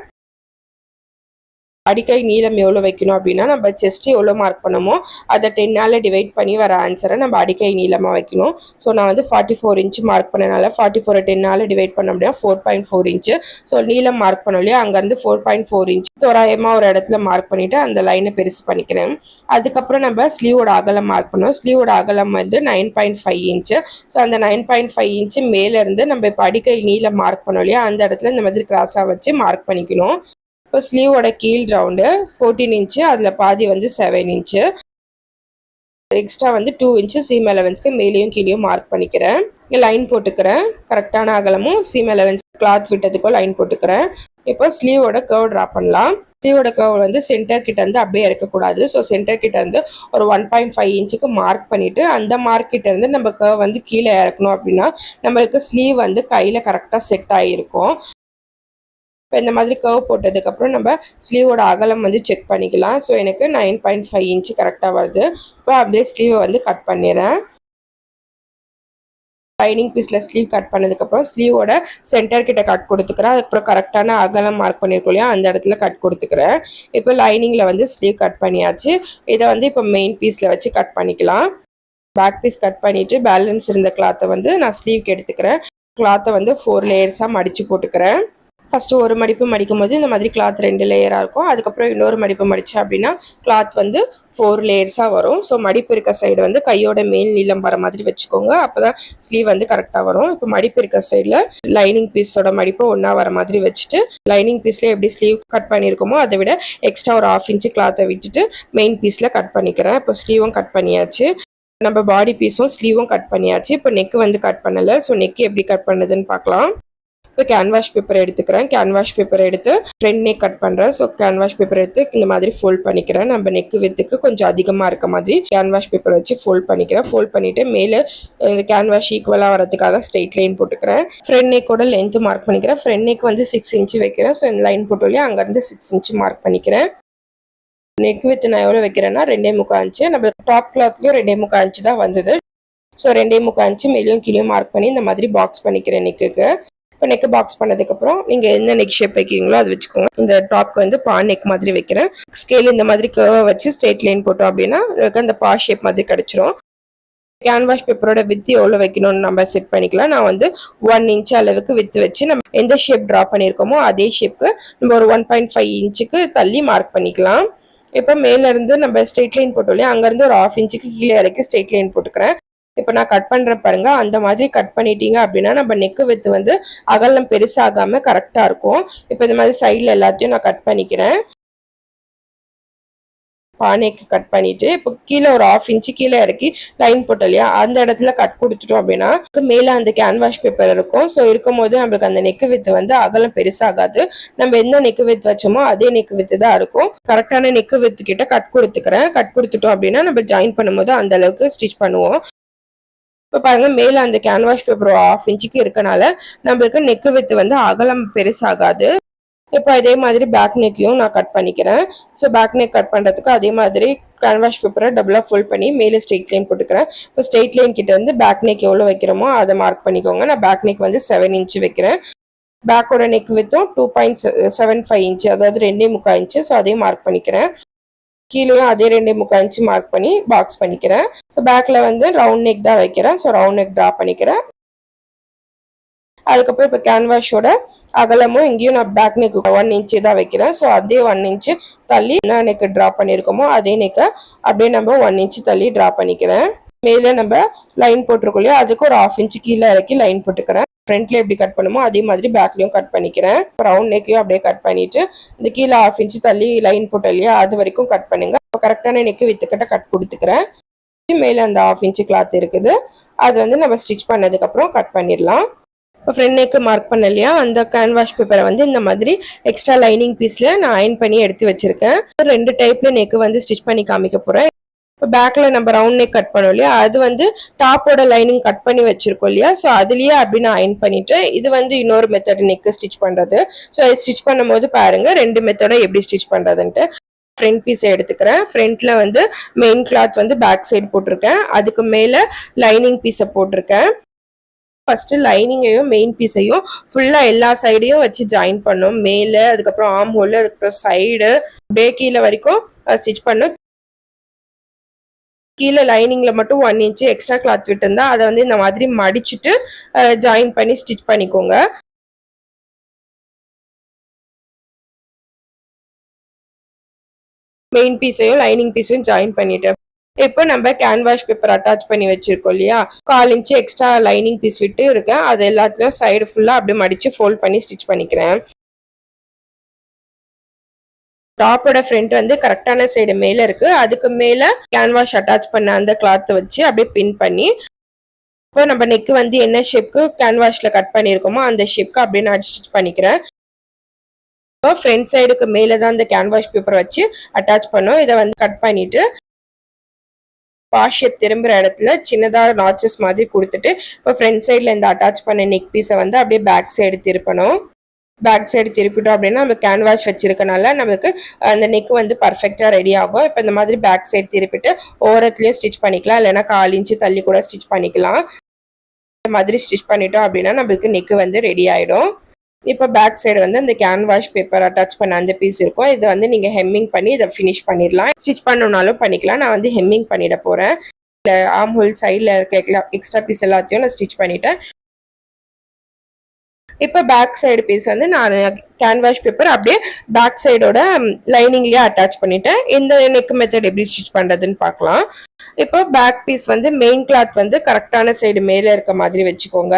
அடிக்கை நீளம் எவ்வளோ வைக்கணும் அப்படின்னா நம்ம செஸ்ட் எவ்வளோ மார்க் பண்ணமோ அதை டென்னால் டிவைட் பண்ணி வர ஆன்சரை நம்ம அடிக்கை நீளமாக வைக்கணும். ஸோ நான் வந்து ஃபார்ட்டி ஃபோர் இன்ச் மார்க் பண்ணனால ஃபார்ட்டி ஃபோர் டென்னால் டிவைட் பண்ண அப்படின்னா four point four inch so நீளம் மார்க் பண்ண இல்லையா? அங்கேருந்து ஃபோர் பாயிண்ட் ஃபோர் இன்ச் தோராயமாக ஒரு இடத்துல மார்க் பண்ணிவிட்டு அந்த லைனை பெருசு பண்ணிக்கிறேன். அதுக்கப்புறம் நம்ம ஸ்லீவோட அகலம் மார்க் பண்ணோம் ஸ்லீவோட அகலம் வந்து nine point five inch so அந்த நைன் பாயிண்ட் ஃபைவ் இன்ச்சு மேலேருந்து நம்ம இப்போ அடிக்கை நீளம் மார்க் பண்ணோம் இல்லையா? அந்த இடத்துல இந்த மாதிரி கிராஸாக வச்சு மார்க் பண்ணிக்கணும். இப்போ ஸ்லீவோட கீழ் ரவுண்டு ஃபோர்டீன் இன்ச்சு அதில் பாதி வந்து செவன் இன்ச்சு எக்ஸ்ட்ரா வந்து டூ இன்ச்சு சீம் அலவன்ஸ்க்கு மேலேயும் கீழேயும் மார்க் பண்ணிக்கிறேன். இங்கே லைன் போட்டுக்கிறேன். கரெக்டான அகலமும் சீம் அலவன்ஸ் கிளாத் விட்டதுக்கோ லைன் போட்டுக்கிறேன். இப்போ ஸ்லீவோட கர்வ் ட்ரா பண்ணலாம். ஸ்லீவோட கர்வ் வந்து சென்டர் கிட்ட இருந்து அப்படியே இருக்கக்கூடாது ஸோ சென்டர் கிட்ட இருந்து ஒரு ஒன் பாயிண்ட் ஃபைவ் இன்ச்சுக்கு மார்க் பண்ணிட்டு அந்த மார்க் கிட்ட இருந்து நம்ம கர்வ் வந்து கீழே இறக்கணும் அப்படின்னா நம்மளுக்கு ஸ்லீவ் வந்து கையில் கரெக்டாக செட் ஆகிருக்கும் இப்போ இந்த மாதிரி கர்வ் போட்டதுக்கப்புறம் நம்ம ஸ்லீவோட அகலம் வந்து செக் பண்ணிக்கலாம். ஸோ எனக்கு நைன் பாயிண்ட் ஃபைவ் இன்ச்சு கரெக்டாக வருது. இப்போ அப்படியே ஸ்லீவை வந்து கட் பண்ணிடுறேன். லைனிங் பீஸில் ஸ்லீவ் கட் பண்ணதுக்கப்புறம் ஸ்லீவோட சென்டர் கிட்ட கட் கொடுத்துக்கிறேன். அதுக்கப்புறம் கரெக்டான அகலம் மார்க் பண்ணியிருக்கோம் இல்லையா? அந்த இடத்துல கட் கொடுத்துக்கிறேன். இப்போ லைனிங்கில் வந்து ஸ்லீவ் கட் பண்ணியாச்சு. இதை வந்து இப்போ மெயின் பீஸில் வச்சு கட் பண்ணிக்கலாம். பேக் பீஸ் கட் பண்ணிவிட்டு பேலன்ஸ் இருந்த கிளாத்தை வந்து நான் ஸ்லீவ்க்கு எடுத்துக்கிறேன். கிளாத்தை வந்து ஃபோர் லேயர்ஸாக மடித்து போட்டுக்கிறேன். ஃபஸ்ட்டு ஒரு மடிப்பு மடிக்கும் போது இந்த மாதிரி கிளாத் ரெண்டு லேயராக இருக்கும். அதுக்கப்புறம் இன்னொரு மடிப்பு மடித்தேன் அப்படின்னா கிளாத் வந்து ஃபோர் லேயர்ஸாக வரும். ஸோ மடிப்பு இருக்க சைடு வந்து கையோட மேல் நீளம் வர மாதிரி வச்சுக்கோங்க. அப்போ தான் ஸ்லீவ் வந்து கரெக்டாக வரும். இப்போ மடிப்பு இருக்க சைடில் லைனிங் பீஸோட மடிப்பு ஒன்றா வர மாதிரி வச்சுட்டு லைனிங் பீஸில் எப்படி ஸ்லீவ் கட் பண்ணியிருக்கோமோ அதை விட எக்ஸ்ட்ரா ஒரு ஆஃப் இன்ச்சு கிளாத்தை விட்டுட்டு மெயின் பீஸில் கட் பண்ணிக்கிறேன். இப்போ ஸ்லீவும் கட் பண்ணியாச்சு. நம்ம பாடி பீஸும் ஸ்லீவும் கட் பண்ணியாச்சு. இப்போ நெக்கு வந்து கட் பண்ணலை. ஸோ நெக்கு எப்படி கட் பண்ணுதுன்னு பார்க்கலாம். இப்போ கேன்வாஷ் பேப்பர் எடுத்துக்கிறேன். கேன்வாஷ் பேப்பர் எடுத்து ஃப்ரெண்ட் நெக் கட் பண்ணுறேன் ஸோ கேன்வாஷ் பேப்பர் எடுத்து இந்த மாதிரி ஃபோல்ட் பண்ணிக்கிறேன். நம்ம நெக்கு வித்துக்கு கொஞ்சம் அதிகமாக இருக்க மாதிரி கேன்வாஷ் பேப்பர் வச்சு ஃபோல்ட் பண்ணிக்கிறேன். ஃபோல்ட் பண்ணிவிட்டு மேலே இந்த கேன்வாஷ் ஈக்குவலாக வரதுக்காக ஸ்ட்ரெயிட் லைன் போட்டுக்கிறேன். ஃப்ரெண்ட் நெக்கோட லென்த்து மார்க் பண்ணிக்கிறேன். ஃப்ரெண்ட் நெக் வந்து சிக்ஸ் இன்ச்சு வைக்கிறேன். ஸோ இந்த லைன் போட்டோலேயே அங்கேருந்து சிக்ஸ் இன்ச்சு மார்க் பண்ணிக்கிறேன். நெக் வித்து நான் எவ்வளோ வைக்கிறேன்னா ரெண்டே முக்கால் இன்ச்சு நம்ம டாப் கிளாத்லேயும் ரெண்டே முக்கால் இன்ச்சு தான் வந்தது. ஸோ ரெண்டே முக்கால் இன்ச்சு மேலேயும் கீழேயும் மார்க் பண்ணி இந்த மாதிரி பாக்ஸ் பண்ணிக்கிறேன் நெக்குக்கு இப்போ நெக் பாக்ஸ் பண்ணதுக்கப்புறம் நீங்கள் என்ன நெக் ஷேப் வைக்கிறீங்களோ அது வச்சுக்கோங்க. இந்த டாப்க்கு வந்து பா நெக் மாதிரி வைக்கிறேன். ஸ்கேல் இந்த மாதிரி கர்வை வச்சு ஸ்ட்ரெயிட் லைன் போட்டோம் அப்படின்னா அந்த பா ஷேப் மாதிரி கிடச்சிரும். கேன்வாஷ் பேப்பரோட வித்து எவ்வளோ வைக்கணும்னு நம்ம செட் பண்ணிக்கலாம். நான் வந்து ஒன் இன்ச் அளவுக்கு வித்து வச்சு நம்ம எந்த ஷேப் ட்ரா பண்ணியிருக்கோமோ அதே ஷேப்க்கு நம்ம ஒரு ஒன் பாயிண்ட் ஃபைவ் இன்ச்சுக்கு தள்ளி மார்க் பண்ணிக்கலாம். இப்போ மேலேருந்து நம்ம ஸ்ட்ரெயிட் லைன் போட்டோம் இல்லையா? அங்கேருந்து ஒரு ஆஃப் இன்ச்சுக்கு கீழே இறக்கி ஸ்ட்ரெயிட் லைன் போட்டுக்கிறேன். இப்போ நான் கட் பண்ணுற பாருங்க. அந்த மாதிரி கட் பண்ணிட்டீங்க அப்படின்னா நம்ம நெக்கு வித்து வந்து அகலம் பெருசாகாமல் கரெக்டாக இருக்கும். இப்போ இந்த மாதிரி சைடில் எல்லாத்தையும் நான் கட் பண்ணிக்கிறேன். பானைக்கு கட் பண்ணிட்டு இப்போ கீழே ஒரு ஆஃப் இன்ச்சு கீழே இறக்கி லைன் போட்டோம் இல்லையா? அந்த இடத்துல கட் கொடுத்துட்டோம் அப்படின்னா மேலே அந்த கேன்வாஷ் பேப்பர் இருக்கும். ஸோ இருக்கும் போது நம்மளுக்கு அந்த நெக்கு வித்து வந்து அகலம் பெருசாகாது. நம்ம எந்த நெக்கு வித்து வச்சோமோ அதே நெக்கு வித்து தான் இருக்கும். கரெக்டான நெக்கு வித்து கிட்ட கட் கொடுத்துக்கிறேன். கட் கொடுத்துட்டோம் அப்படின்னா நம்ம ஜாயின் பண்ணும்போது அந்த அளவுக்கு ஸ்டிச் பண்ணுவோம். இப்போ பாருங்கள் மேலே அந்த கேன்வாஷ் பேப்பர் ஆஃப் இன்ச்சுக்கு இருக்கனால நம்மளுக்கு நெக்கு வித்து வந்து அகலம் பெருசாகாது. இப்போ இதே மாதிரி பேக் நெக்கையும் நான் கட் பண்ணிக்கிறேன். ஸோ பேக் நெக் கட் பண்ணுறதுக்கு அதே மாதிரி கேன்வாஷ் பேப்பரை டபுளாக ஃபுல் பண்ணி மேலே ஸ்ட்ரெயிட் லைன் போட்டுக்கிறேன். இப்போ ஸ்ட்ரெயிட் லைன் கிட்ட வந்து பேக் நெக் எவ்வளோ வைக்கிறோமோ அதை மார்க் பண்ணிக்கோங்க. நான் பேக் நெக் வந்து செவன் இன்ச்சு வைக்கிறேன். பேக்கோட neck வித்தும் two point seven five inch அதாவது ரெண்டே முக்கால் இன்ச்சு ஸோ அதையும் மார்க் பண்ணிக்கிறேன். கீழேயும் அதே ரெண்டே முக்கால் இன்ச்சு மார்க் பண்ணி பாக்ஸ் பண்ணிக்கிறேன். ஸோ பேக்கில் வந்து ரவுண்ட் நெக் தான் வைக்கிறேன். ஸோ ரவுண்ட் நெக் ட்ரா பண்ணிக்கிறேன். அதுக்கப்புறம் இப்போ கேன்வாஷோட அகலமும் இங்கேயும் நான் பேக் நெக்கு ஒன் இன்ச்சு தான் வைக்கிறேன். ஸோ அதே ஒன் இன்ச்சு தள்ளி என்ன நெக்கு ட்ரா பண்ணியிருக்கோமோ அதே நெக்கை அப்படியே நம்ம ஒன் இன்ச்சு தள்ளி ட்ரா பண்ணிக்கிறேன். மேலே நம்ம லைன் போட்டிருக்கோம் இல்லையா? அதுக்கு ஒரு ஆஃப் இன்ச்சு கீழே இறக்கி லைன் போட்டுக்கிறேன். ஃப்ரண்ட்ல எப்படி கட் பண்ணுமோ அதே மாதிரி பேக்லயும் கட் பண்ணிக்கிறேன். ரவுண்ட் நெக்கையும் அப்படியே கட் பண்ணிட்டு இந்த கீழே ஆஃப் இன்ச்சு தள்ளி லைன் போட்டு இல்லையா அது வரைக்கும் கட் பண்ணுங்க. கரெக்டான நெக்கு வித்துக்கிட்ட கட் கொடுத்துக்கிறேன். மேலே அந்த ஹாஃப் இன்ச்சு கிளாத் இருக்குது. அது வந்து நம்ம ஸ்டிச் பண்ணதுக்கப்புறம் கட் பண்ணிடலாம். இப்போ ஃப்ரெண்ட் நெக்கு மார்க் பண்ண இல்லையா அந்த கேன்வாஷ் பேப்பரை வந்து இந்த மாதிரி எக்ஸ்ட்ரா லைனிங் பீஸில் நான் அயன் பண்ணி எடுத்து வச்சிருக்கேன். ரெண்டு டைப்பில் நெக்கு வந்து ஸ்டிச் பண்ணி காமிக்க போகிறேன் இப்போ பேக்கில் நம்ம ரவுண்ட் நெக் கட் பண்ணோம் இல்லையா? அது வந்து டாப்போட லைனிங் கட் பண்ணி வச்சிருக்கோம் இல்லையா? ஸோ அதுலேயே அப்படி நான் அயன் பண்ணிட்டேன் இது வந்து இன்னொரு மெத்தட் நெக்கு ஸ்டிச் பண்ணுறது ஸோ அது ஸ்டிச் பண்ணும்போது பாருங்கள் ரெண்டு மெத்தடை எப்படி ஸ்டிச் பண்ணுறதுன்ட்டு ஃப்ரண்ட் பீஸ் எடுத்துக்கிறேன். ஃப்ரண்ட்டில் வந்து மெயின் கிளாத் வந்து பேக் சைடு போட்டிருக்கேன். அதுக்கு மேலே லைனிங் பீஸை போட்டிருக்கேன். ஃபஸ்ட்டு லைனிங்கையும் மெயின் பீஸையும் ஃபுல்லாக எல்லா சைடையும் வச்சு ஜாயின் பண்ணும். மேலே அதுக்கப்புறம் ஆம் ஹோல் அதுக்கப்புறம் சைடு அப்படியே கீழே வரைக்கும் ஸ்டிச் பண்ணும். கீழே லைனிங்கில் மட்டும் ஒன் இன்ச்சு எக்ஸ்ட்ரா கிளாத் விட்டுருந்தா அதை வந்து இந்த மாதிரி மடிச்சுட்டு ஜாயின் பண்ணி ஸ்டிச் பண்ணிக்கோங்க. மெயின் பீஸையும் லைனிங் பீஸையும் ஜாயின் பண்ணிட்டேன் இப்போ நம்ம கேன்வாஷ் பேப்பர் அட்டாச் பண்ணி வச்சிருக்கோம் இல்லையா? கால் இன்ச்சு எக்ஸ்ட்ரா லைனிங் பீஸ் விட்டு இருக்கேன். அது எல்லாத்துலேயும் சைடு ஃபுல்லாக அப்படியே மடித்து ஃபோல்ட் பண்ணி ஸ்டிச் பண்ணிக்கிறேன். டாப்போட ஃப்ரண்ட் வந்து கரெக்டான சைடு மேல இருக்கு. அதுக்கு மேல கேன்வாஷ் அட்டாச் பண்ண அந்த கிளாத் வச்சு அப்படியே பின் பண்ணி இப்போ நம்ம நெக் வந்து என்ன ஷேப்க்கு கேன்வாஷ்ல கட் பண்ணியிருக்கோமோ அந்த ஷேப்க்கு அப்படியே நான் ஸ்டிச் பண்ணிக்கிறேன். இப்போ ஃப்ரண்ட் சைடுக்கு மேலே தான் அந்த கேன்வாஷ் பேப்பர் வச்சு அட்டாச் பண்ணோம். இதை வந்து கட் பண்ணிட்டு பாஷேப் திரும்புகிற இடத்துல சின்னதாக நாச்சஸ் மாதிரி கொடுத்துட்டு இப்போ ஃப்ரண்ட் சைடில் இந்த அட்டாச் பண்ண நெக் பீஸை வந்து அப்படியே பேக் சைடு திருப்பணும். பேக் சைடு திருப்பிட்டோம் அப்படின்னா நம்ம கேன்வாஷ் வச்சிருக்கனால நமக்கு அந்த நெக் வந்து பர்ஃபெக்டாக ரெடி ஆகும். இப்போ இந்த மாதிரி பேக் சைடு திருப்பிட்டு ஓரத்துலேயும் ஸ்டிச் பண்ணிக்கலாம். இல்லைன்னா கால் இன்ச்சு தள்ளி கூட ஸ்டிச் பண்ணிக்கலாம். இந்த மாதிரி ஸ்டிச் பண்ணிட்டோம் அப்படின்னா நம்மளுக்கு நெக்கு வந்து ரெடி ஆகிடும் இப்போ பேக் சைடு வந்து அந்த கேன்வாஷ் பேப்பர் அட்டாச் பண்ண அந்த பீஸ் இருக்கும். இதை வந்து நீங்கள் ஹெம்மிங் பண்ணி இதை ஃபினிஷ் பண்ணிடலாம். ஸ்டிச் பண்ணணுனாலும் பண்ணிக்கலாம். நான் வந்து ஹெம்மிங் பண்ணிட போகிறேன் ஆம் ஹோல் சைடில் இருக்க எக்ஸ்ட்ரா பீஸ் எல்லாத்தையும் நான் ஸ்டிச் பண்ணிட்டேன். இப்போ பேக் சைடு பீஸ் வந்து நான் கேன்வாஷ் பேப்பர் அப்படியே பேக் சைடோட லைனிங்லேயே அட்டாச் பண்ணிட்டேன். இந்த நெக் மெத்தட் எப்படி ஸ்டிச் பண்ணுறதுன்னு பார்க்கலாம். இப்போ பேக் பீஸ் வந்து மெயின் கிளாத் வந்து கரெக்டான சைடு மேலே இருக்க மாதிரி வச்சுக்கோங்க.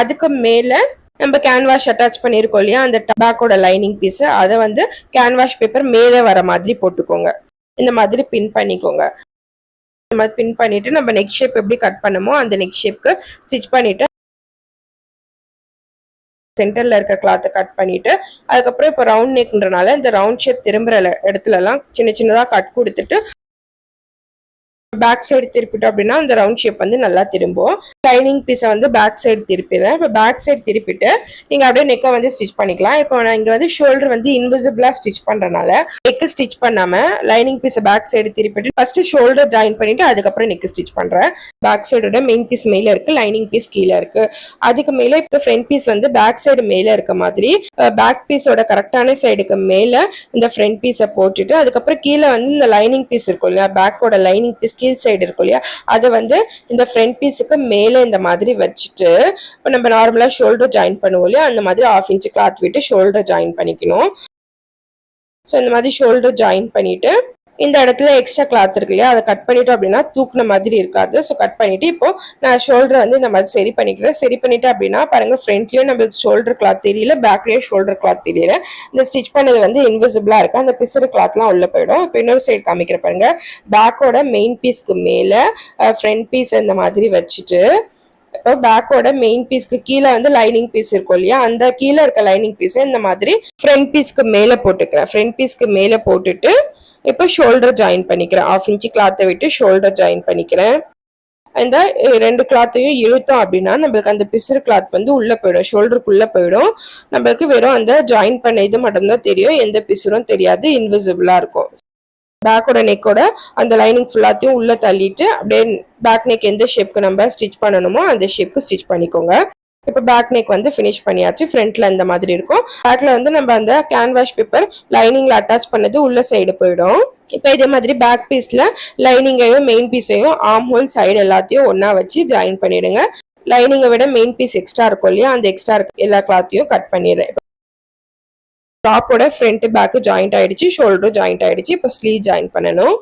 அதுக்கு மேலே நம்ம கேன்வாஷ் அட்டாச் பண்ணியிருக்கோம் இல்லையா? அந்த டபாக்கோட லைனிங் பீஸு அதை வந்து கேன்வாஷ் பேப்பர் மேலே வர மாதிரி போட்டுக்கோங்க. இந்த மாதிரி பின் பண்ணிக்கோங்க. இந்த மாதிரி பின் பண்ணிவிட்டு நம்ம நெக் ஷேப் எப்படி கட் பண்ணமோ அந்த நெக் ஷேப்க்கு ஸ்டிச் பண்ணிவிட்டு சென்டர்ல இருக்க கிளாத்தை கட் பண்ணிட்டு அதுக்கப்புறம் இப்போ ரவுண்ட் நெக்ன்றனால இந்த ரவுண்ட் ஷேப் திரும்புற இடத்துல எல்லாம் சின்ன சின்னதா கட் கொடுத்துட்டு பேக் சைடு திருப்பிட்டோம் அப்படின்னா அந்த ரவுண்ட் ஷேப் வந்து நல்லா திரும்பும். லைனிங் பீஸை வந்து பேக் சைடு திருப்பிடுறேன் இப்போ பேக் சைடு திருப்பிட்டு நீங்கள் அப்படியே நெக்கை வந்து ஸ்டிச் பண்ணிக்கலாம். இப்போ நான் இங்கே வந்து ஷோல்டர் வந்து இன்விசிபிளாக ஸ்டிச் பண்ணுறனால நெக்கு ஸ்டிச் பண்ணாமல் லைனிங் பீஸை பேக் சைடு திருப்பிட்டு ஃபஸ்ட்டு ஷோல்டர் ஜாயின் பண்ணிவிட்டு அதுக்கப்புறம் நெக்கு ஸ்டிச் பண்ணுறேன் பேக் சைடோட மெயின் பீஸ் மேலே இருக்கு லைனிங் பீஸ் கீழே இருக்கு. அதுக்கு மேலே இப்போ ஃப்ரண்ட் பீஸ் வந்து பேக் சைடு மேலே இருக்க மாதிரி பேக் பீஸோட கரெக்டான சைடுக்கு மேலே இந்த ஃப்ரண்ட் பீஸை போட்டுட்டு அதுக்கப்புறம் கீழே வந்து இந்த லைனிங் பீஸ் இருக்கும் இல்லையா? பேக்கோட லைனிங் பீஸ் கீழ் சைடு இருக்கும் இல்லையா? அதை வந்து இந்த ஃப்ரண்ட் பீஸுக்கு மேலே இந்த மாதிரி வச்சுட்டு இப்போ நம்ம நார்மலாக ஷோல்டர் ஜாயின் பண்ணுவோம் இல்லையா? அந்த மாதிரி ஆஃப் இன்ச்சு கிளாத் விட்டு ஷோல்டர் ஜாயின் பண்ணிக்கணும். ஸோ இந்த மாதிரி ஷோல்டர் ஜாயின் பண்ணிவிட்டு இந்த இடத்துல எக்ஸ்ட்ரா கிளாத் இருக்கு இல்லையா? அதை கட் பண்ணிட்டோம் அப்படின்னா தூக்குன மாதிரி இருக்காது. ஸோ கட் பண்ணிட்டு இப்போ நான் ஷோல்டர் வந்து இந்த மாதிரி சரி பண்ணிக்கிறேன். சரி பண்ணிட்டு அப்படின்னா பாருங்க ஃப்ரண்ட்லயும் நம்மளுக்கு ஷோல்டர் கிளாத் தெரியல பேக்லயும் ஷோல்டர் கிளாத் தெரியல. இந்த ஸ்டிச் பண்ணது வந்து இன்விசிபிளா இருக்கு. அந்த பிசறு கிளாத்லாம் உள்ள போயிடும். இப்போ இன்னொரு சைடு காமிக்கிற பாருங்க. பேக்கோட மெயின் பீஸ்க்கு மேல ஃப்ரண்ட் பீஸ் இந்த மாதிரி வச்சுட்டு இப்போ பேக்கோட மெயின் பீஸ்க்கு கீழே வந்து லைனிங் பீஸ் இருக்கும் இல்லையா? அந்த கீழே இருக்க லைனிங் பீஸை இந்த மாதிரி ஃப்ரண்ட் பீஸ்க்கு மேலே போட்டுக்கிறேன். ஃப்ரண்ட் பீஸ்க்கு மேலே போட்டுட்டு இப்போ ஷோல்டர் ஜாயின் பண்ணிக்கிறேன். ஆஃப் இன்ச்சு கிளாத்தை விட்டு ஷோல்டர் ஜாயின் பண்ணிக்கிறேன். இந்த ரெண்டு கிளாத்தையும் இழுத்தோம் அப்படின்னா நம்மளுக்கு அந்த பிசுறு கிளாத் வந்து உள்ள போயிடும். ஷோல்டருக்குள்ள போயிடும். நம்மளுக்கு வெறும் அந்த ஜாயின் பண்ண இது மட்டும்தான் தெரியும். எந்த பிசுரும் தெரியாது. இன்விசிபிளா இருக்கும். பேக்கோட நெக்கோட அந்த லைனிங் ஃபுல்லாத்தையும் உள்ள தள்ளிட்டு அப்படியே பேக் நெக் எந்த ஷேப்க்கு நம்ம ஸ்டிச் பண்ணணுமோ அந்த ஷேப்க்கு ஸ்டிச் பண்ணிக்கோங்க. இப்போ பேக் நெக் வந்து ஃபினிஷ் பண்ணியாச்சு. ஃப்ரண்ட்ல இந்த மாதிரி இருக்கும். பேக்ல வந்து நம்ம அந்த கேன்வாஷ் பேப்பர் லைனிங்ல அட்டாச் பண்ணது உள்ள சைடு போயிடும். இப்போ இதே மாதிரி பேக் பீஸ்ல லைனிங்கையும் மெயின் பீஸையும் ஆம் ஹோல் சைடு எல்லாத்தையும் ஒன்னா வச்சு ஜாயின் பண்ணிடுங்க. லைனிங்கை விட மெயின் பீஸ் எக்ஸ்ட்ரா இருக்கும் இல்லையா? அந்த எக்ஸ்ட்ரா எல்லா கிளாத்தையும் கட் பண்ணிடுறேன். டாப்போட ஃப்ரண்ட் பேக்கு ஜாயிண்ட் ஆயிடுச்சு ஷோல்டரும் ஜாயிண்ட் ஆயிடுச்சு. இப்போ ஸ்லீவ் ஜாயின் பண்ணணும்.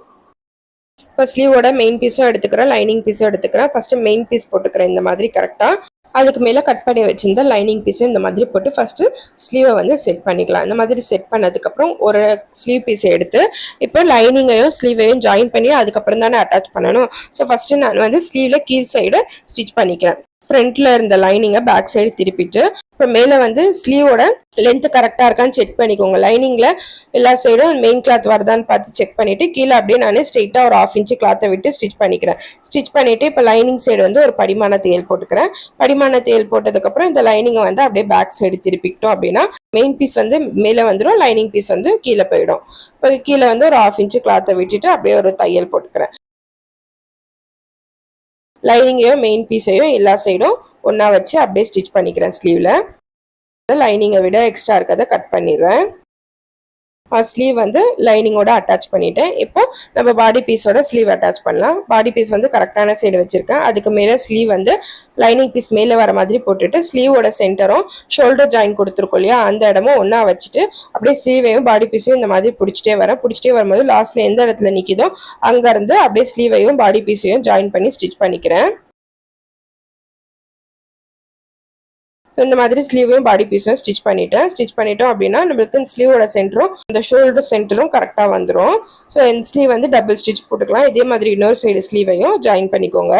இப்போ ஸ்லீவோட மெயின் பீஸும் எடுத்துக்கிறேன் லைனிங் பீஸும் எடுத்துக்கிறேன். ஃபர்ஸ்ட் மெயின் பீஸ் போட்டுக்கிறேன் இந்த மாதிரி கரெக்டாக அதுக்கு மேலே கட் பண்ணி வச்சுருந்த லைனிங் பீஸும் இந்த மாதிரி போட்டு ஃபஸ்ட்டு ஸ்லீவை வந்து செட் பண்ணிக்கலாம். இந்த மாதிரி செட் பண்ணதுக்கப்புறம் ஒரு ஸ்லீவ் பீஸை எடுத்து இப்போ லைனிங்கையும் ஸ்லீவையும் ஜாயின் பண்ணி அதுக்கப்புறம் தானே அட்டாச் பண்ணணும். ஸோ ஃபஸ்ட்டு நான் வந்து ஸ்லீவில் கீழ் சைடு ஸ்டிச் பண்ணிக்கிறேன். ஃப்ரண்ட்டில் இருந்த லைனிங்கை பேக் சைடு திருப்பிட்டு இப்போ மேலே வந்து ஸ்லீவோட லென்த் கரெக்டாக இருக்கான்னு செக் பண்ணிக்கோங்க. லைனிங்கில் எல்லா சைடும் மெயின் கிளாத் வருதான்னு பார்த்து செக் பண்ணிவிட்டு கீழே அப்படியே நான் ஸ்ட்ரெயிட்டாக ஒரு ஆஃப் இன்ச்சு கிளாத்தை விட்டு ஸ்டிச் பண்ணிக்கிறேன். ஸ்டிச் பண்ணிவிட்டு இப்போ லைனிங் சைடு வந்து ஒரு படிமான தேல் போட்டுக்கிறேன். படிமான தேல் போட்டதுக்கப்புறம் இந்த லைனிங்கை வந்து அப்படியே பேக் சைடு திருப்பிக்கிட்டோம் அப்படின்னா மெயின் பீஸ் வந்து மேலே வந்துடும் லைனிங் பீஸ் வந்து கீழே போயிடும். இப்போ கீழே வந்து ஒரு ஆஃப் இன்ச்சு கிளாத்தை விட்டுட்டு அப்படியே ஒரு தையல் போட்டுக்கிறேன். லைனிங்கையோ மெயின் பீஸையோ எல்லா சைடும் ஒன்றா வச்சு அப்படியே ஸ்டிச் பண்ணிக்கிறேன் ஸ்லீவில் லைனிங்கை விட எக்ஸ்ட்ரா இருக்கிறத கட் பண்ணிடுறேன். ஸ்லீவ் வந்து லைனிங்கோட அட்டாச் பண்ணிட்டேன். இப்போ நம்ம பாடி பீஸோட ஸ்லீவ் அட்டாச் பண்ணலாம். பாடி பீஸ் வந்து கரெக்டான சைடு வச்சுருக்கேன். அதுக்கு மேலே ஸ்லீவ் வந்து லைனிங் பீஸ் மேலே வர மாதிரி போட்டுட்டு ஸ்லீவோட சென்டரும் ஷோல்டர் ஜாயின் கொடுத்துருக்கோம் இல்லையா? அந்த இடமும் ஒன்றா வச்சுட்டு அப்படியே ஸ்லீவையும் பாடி பீஸையும் இந்த மாதிரி பிடிச்சிட்டே வரேன். பிடிச்சிட்டே வரும்போது லாஸ்ட்ல எந்த இடத்துல நிற்கிதோ அங்கேருந்து அப்படியே ஸ்லீவையும் பாடி பீஸையும் ஜாயின் பண்ணி ஸ்டிச் பண்ணிக்கிறேன். ஸோ இந்த மாதிரி ஸ்லீவையும் பாடி பீஸும் ஸ்டிச் பண்ணிட்டேன். ஸ்டிச் பண்ணிட்டோம் அப்படின்னா நம்மளுக்கு ஸ்லீவோட சென்டரும் இந்த ஷோல்டர் சென்டரும் கரெக்டாக வந்துடும் ஸோ இந்த ஸ்லீவ் வந்து டபுள் ஸ்டிச் போட்டுக்கலாம். இதே மாதிரி இன்னொரு சைடு ஸ்லீவையும் ஜாயின் பண்ணிக்கோங்க.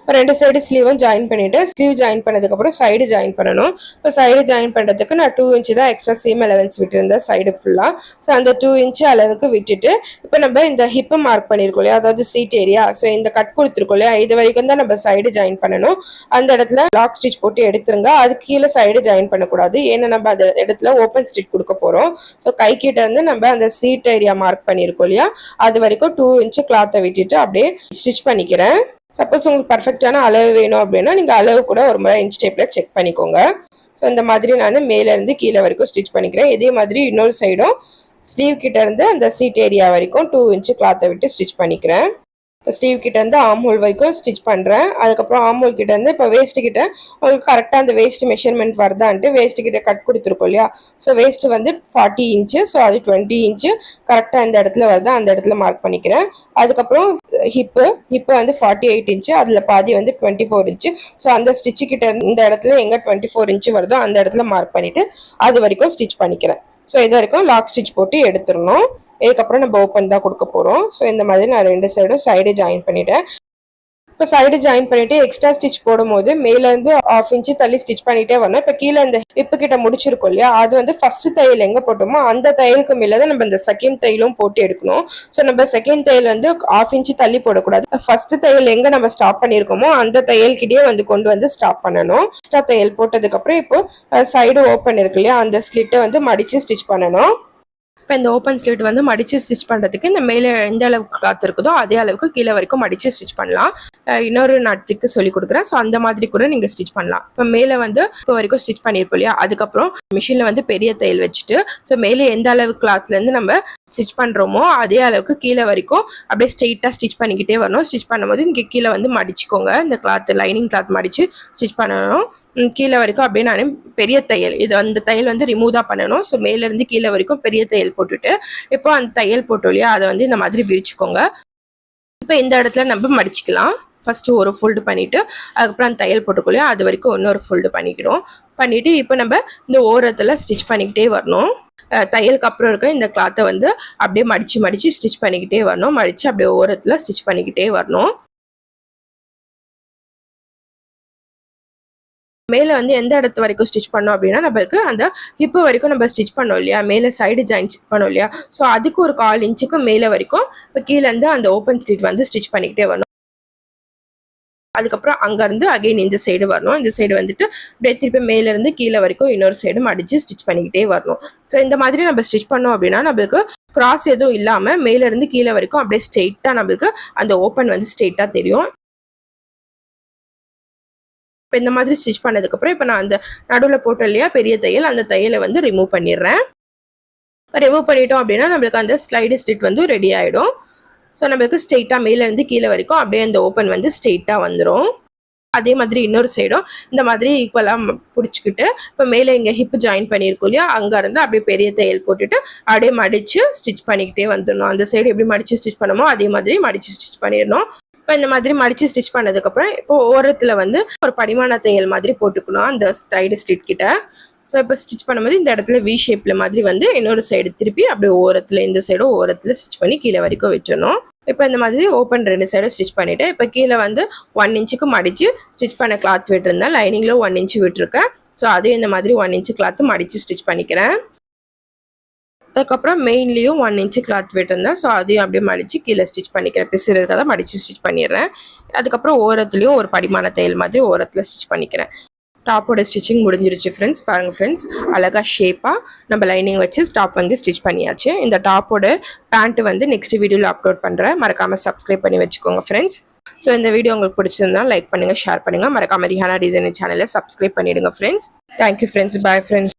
இப்போ ரெண்டு சைடு ஸ்லீவும் ஜாயின் பண்ணிவிட்டு ஸ்லீவ் ஜாயின் பண்ணதுக்கப்புறம் சைடு ஜாயின் பண்ணணும். இப்போ சைடு ஜாயின் பண்ணுறதுக்கு நான் டூ இன்ச்சு தான் எக்ஸ்ட்ரா சீம் அலவன்ஸ் விட்டுருந்தேன் சைடு ஃபுல்லாக ஸோ அந்த டூ இன்ச்சு அளவுக்கு விட்டுட்டு இப்போ நம்ம இந்த ஹிப்பு மார்க் பண்ணியிருக்கோம் இல்லையா? அதாவது சீட் ஏரியா ஸோ இந்த கட் கொடுத்துருக்கோம் இல்லையா? இது வரைக்கும் தான் நம்ம சைடு ஜாயின் பண்ணணும். அந்த இடத்துல லாக் ஸ்டிச் போட்டு எடுத்துருங்க. அது கீழே சைடு ஜாயின் பண்ணக்கூடாது. ஏன்னா நம்ம அந்த இடத்துல ஓப்பன் ஸ்டிச் கொடுக்க போகிறோம் ஸோ கை கிட்ட இருந்து நம்ம அந்த சீட் ஏரியா மார்க் பண்ணியிருக்கோம் இல்லையா? அது வரைக்கும் டூ இன்ச்சு கிளாத்தை விட்டுட்டு அப்படியே ஸ்டிச் பண்ணிக்கிறேன். சப்போஸ் உங்களுக்கு பர்ஃபெக்டான அளவு வேணும் அப்படின்னா நீங்கள் அளவு கூட ஒரு முறை இன்ச் டேப்பில் செக் பண்ணிக்கோங்க. ஸோ இந்த மாதிரி நான் மேலேருந்து கீழே வரைக்கும் ஸ்டிச் பண்ணிக்கிறேன். இதே மாதிரி இன்னொரு சைடும் ஸ்லீவ் கிட்டேருந்து அந்த சீட் ஏரியா வரைக்கும் டூ இன்ச்சு கிளாத்தை விட்டு ஸ்டிச் பண்ணிக்கிறேன். ஸ்டீவ் கிட்டேருந்து ஆம் ஹோல் வரைக்கும் ஸ்டிச் பண்ணுறேன் அதுக்கப்புறம் ஆம் ஹோல் கிட்டேருந்து இப்போ வேஸ்ட்டு கிட்ட உங்களுக்கு கரெக்டாக அந்த வேஸ்ட் மெஷர்மெண்ட் வருதான்ட்டு வேஸ்ட் கிட்ட கட் கொடுத்துருக்கோம் இல்லையா? ஸோ வேஸ்ட்டு வந்து ஃபார்ட்டி இன்ச்சு ஸோ அது டுவெண்ட்டி இன்ச்சு கரெக்டாக இந்த இடத்துல வருதா அந்த இடத்துல மார்க் பண்ணிக்கிறேன். அதுக்கப்புறம் ஹிப்பு ஹிப்பு வந்து ஃபார்ட்டி எயிட் இன்ச்சு அதில் பாதி வந்து டுவெண்ட்டி ஃபோர் இன்ச்சு ஸோ அந்த ஸ்டிச்சு கிட்ட இந்த இடத்துல எங்கே டுவெண்ட்டி ஃபோர் இன்ச்சு வருதோ அந்த இடத்துல மார்க் பண்ணிவிட்டு அது வரைக்கும் ஸ்டிச் பண்ணிக்கிறேன். ஸோ இது வரைக்கும் லாக் ஸ்டிச் போட்டு எடுத்துடணும். இதுக்கப்புறம் நம்ம ஓப்பன் தான் கொடுக்க போகிறோம் ஸோ இந்த மாதிரி நான் ரெண்டு சைடும் சைடு ஜாயின் பண்ணிட்டேன். இப்போ சைடு ஜாயின் பண்ணிட்டு எக்ஸ்ட்ரா ஸ்டிச் போடும்போது மேலேருந்து ஆஃப் இன்ச்சு தள்ளி ஸ்டிச் பண்ணிட்டே வரணும். இப்போ கீழே இந்த இப்போ கிட்ட முடிச்சிருக்கோம் இல்லையா? அது வந்து ஃபர்ஸ்ட் தையல் எங்கே போட்டோமோ அந்த தையலுக்கு மேலே தான் நம்ம இந்த செகண்ட் தையலும் போட்டு எடுக்கணும். ஸோ நம்ம செகண்ட் தையல் வந்து ஆஃப் இன்ச்சு தள்ளி போடக்கூடாது. ஃபர்ஸ்ட் தையல் எங்கே நம்ம ஸ்டாப் பண்ணியிருக்கோமோ அந்த தையல்கிட்டயே வந்து கொண்டு வந்து ஸ்டாப் பண்ணணும். எக்ஸ்ட்ரா தையல் போட்டதுக்கப்புறம் இப்போ சைடு ஓப்பன் இருக்கு இல்லையா? அந்த ஸ்லிட்டை வந்து மடித்து ஸ்டிச் பண்ணணும். இப்போ இந்த ஓப்பன் ஸ்லீட் வந்து மடித்து ஸ்டிச் பண்ணுறதுக்கு இந்த மேலே எந்த அளவுக்கு காற்று இருக்குதோ அதே அளவுக்கு கீழே வரைக்கும் மடித்து ஸ்டிச் பண்ணலாம். இன்னொரு நான் ட்ரிக்கு சொல்லி கொடுக்குறேன். ஸோ அந்த மாதிரி கூட நீங்கள் ஸ்டிச் பண்ணலாம். இப்போ மேலே வந்து இப்போ வரைக்கும் ஸ்டிச் பண்ணியிருப்போம் இல்லையா? அதுக்கப்புறம் மிஷினில் வந்து பெரிய தையல் வச்சுட்டு ஸோ மேலே எந்த அளவு கிளாத்லேருந்து நம்ம ஸ்டிச் பண்ணுறோமோ அதே அளவுக்கு கீழே வரைக்கும் அப்படியே ஸ்ட்ரெயிட்டாக ஸ்டிச் பண்ணிக்கிட்டே வரணும். ஸ்டிச் பண்ணும்போது இங்கே கீழே வந்து மடிச்சுக்கோங்க. இந்த கிளாத் லைனிங் கிளாத் மடித்து ஸ்டிச் பண்ணணும். கீழே வரைக்கும் அப்படியே நான் பெரிய தையல். இது அந்த தையல் வந்து ரிமூவ் தான் பண்ணணும். ஸோ மேலேருந்து கீழே வரைக்கும் பெரிய தையல் போட்டுட்டு இப்போ அந்த தையல் போட்டோம் இல்லையா? அதை வந்து இந்த மாதிரி விரிச்சுக்கோங்க. இப்போ இந்த இடத்துல நம்ம மடிச்சுக்கலாம். ஃபஸ்ட்டு ஒரு ஃபோல்டு பண்ணிவிட்டு அதுக்கப்புறம் அந்த தையல் போட்டுக்கொள்ளையோ அது வரைக்கும் இன்னொரு ஃபோல்டு பண்ணிக்கிறோம். பண்ணிவிட்டு இப்போ நம்ம இந்த ஓரத்தில் ஸ்டிச் பண்ணிக்கிட்டே வரணும். தையலுக்கு அப்புறம் இருக்க இந்த கிளாத்தை வந்து அப்படியே மடித்து மடித்து ஸ்டிச் பண்ணிக்கிட்டே வரணும். மடித்து அப்படியே ஓரத்தில் ஸ்டிச் பண்ணிக்கிட்டே வரணும். மேலே வந்து எந்த இடத்து வரைக்கும் ஸ்டிச் பண்ணோம் அப்படின்னா நம்மளுக்கு அந்த ஹிப்பு வரைக்கும் நம்ம ஸ்டிச் பண்ணோம் இல்லையா? மேலே சைடு ஜாயின் பண்ணோம் இல்லையா? ஸோ அதுக்கு ஒரு கால் இன்ச்சுக்கு மேலே வரைக்கும் இப்போ கீழேருந்து அந்த ஓப்பன் ஸ்டிச் வந்து ஸ்டிச் பண்ணிக்கிட்டே வரணும். அதுக்கப்புறம் அங்கேருந்து அகைன் இந்த சைடு வரணும். இந்த சைடு வந்துட்டு அப்படியே திருப்பி மேலேருந்து கீழே வரைக்கும் இன்னொரு சைடு மடித்து ஸ்டிச் பண்ணிக்கிட்டே வரணும். ஸோ இந்த மாதிரி நம்ம ஸ்டிச் பண்ணோம் அப்படின்னா நம்மளுக்கு கிராஸ் எதுவும் இல்லாமல் மேலேருந்து கீழே வரைக்கும் அப்படியே ஸ்ட்ரெயிட்டாக நம்மளுக்கு அந்த ஓப்பன் வந்து ஸ்ட்ரெயிட்டாக தெரியும். இப்போ இந்த மாதிரி ஸ்டிச் பண்ணதுக்கப்புறம் இப்போ நான் அந்த நடுவில் போட்டோம் இல்லையா பெரிய தையல் அந்த தையலை வந்து ரிமூவ் பண்ணிடுறேன். ரிமூவ் பண்ணிட்டோம் அப்படின்னா நம்மளுக்கு அந்த ஸ்லைடு ஸ்டிட் வந்து ரெடி ஆகிடும் ஸோ நம்மளுக்கு ஸ்ட்ரெயிட்டாக மேலேருந்து கீழே வரைக்கும் அப்படியே அந்த ஓப்பன் வந்து ஸ்ட்ரெயிட்டாக வந்துடும் அதே மாதிரி இன்னொரு சைடும் இந்த மாதிரி ஈக்குவலாக பிடிச்சிக்கிட்டு இப்போ மேலே இங்கே ஹிப் ஜாயின் பண்ணியிருக்கோம் இல்லையா அங்கேருந்து அப்படியே பெரிய தையல் போட்டுட்டு அப்படியே மடித்து ஸ்டிச் பண்ணிக்கிட்டே வந்துடணும். அந்த சைடு எப்படி மடித்து ஸ்டிச் பண்ணமோ அதே மாதிரி மடித்து ஸ்டிச் பண்ணிடணும். இப்போ இந்த மாதிரி மடித்து ஸ்டிச் பண்ணதுக்கப்புறம் இப்போ ஓரத்தில் வந்து ஒரு படிமான தையல் மாதிரி போட்டுக்கணும் அந்த சைடு ஸ்டிட் கிட்ட. ஸோ இப்போ ஸ்டிச் பண்ணும்போது இந்த இடத்துல வி ஷேப்பில் மாதிரி வந்து இன்னொரு சைடு திருப்பி அப்படியே ஓரத்தில் இந்த சைடும் ஓரத்தில் ஸ்டிச் பண்ணி கீழே வரைக்கும் விட்டுணும் இப்போ இந்த மாதிரி ஓப்பன் ரெண்டு சைடும் ஸ்டிச் பண்ணிவிட்டு இப்போ கீழே வந்து ஒன் இன்ச்சுக்கு மடித்து ஸ்டிச் பண்ண கிளாத் விட்டுருந்தேன். லைனிங்கில் ஒன் இன்ச்சு விட்டுருக்கேன். ஸோ அதையும் இந்த மாதிரி ஒன் இன்ச்சு கிளாத்து மடித்து ஸ்டிச் பண்ணிக்கிறேன். அதுக்கப்புறம் மெயின்லேயும் ஒன் இன்ச்சு கிளாத் விட்டுருந்தேன் ஸோ அதையும் அப்படியே மடித்து கீழே ஸ்டிச் பண்ணிக்கிறேன். பிசிறு இருக்கதை மடித்து ஸ்டிச் பண்ணிடுறேன். அதுக்கப்புறம் ஓரத்துலேயும் ஒரு படிமான தையல் மாதிரி ஓரத்தில் ஸ்டிச் பண்ணிக்கிறேன். டாப்போட ஸ்டிச்சிங் முடிஞ்சிருச்சு ஃப்ரெண்ட்ஸ் பாருங்கள் ஃப்ரெண்ட்ஸ் அழகாக ஷேப்பாக நம்ம லைனிங் வச்சு டாப் வந்து ஸ்டிச் பண்ணியாச்சு. இந்த டாப்போட பேண்ட்டு வந்து நெக்ஸ்ட் வீடியோவில் அப்லோட் பண்ணுறேன் மறக்காமல் சப்ஸ்கிரைப் பண்ணி வச்சுக்கோங்க ஃப்ரெண்ட்ஸ் ஸோ இந்த வீடியோ உங்களுக்கு பிடிச்சிருந்தா லைக் பண்ணுங்கள் ஷேர் பண்ணுங்கள் மறக்காம ரிஹானா டிசைனிங் சேனலை சப்ஸ்கிரைப் பண்ணிவிடுங்க friends thank you friends bye friends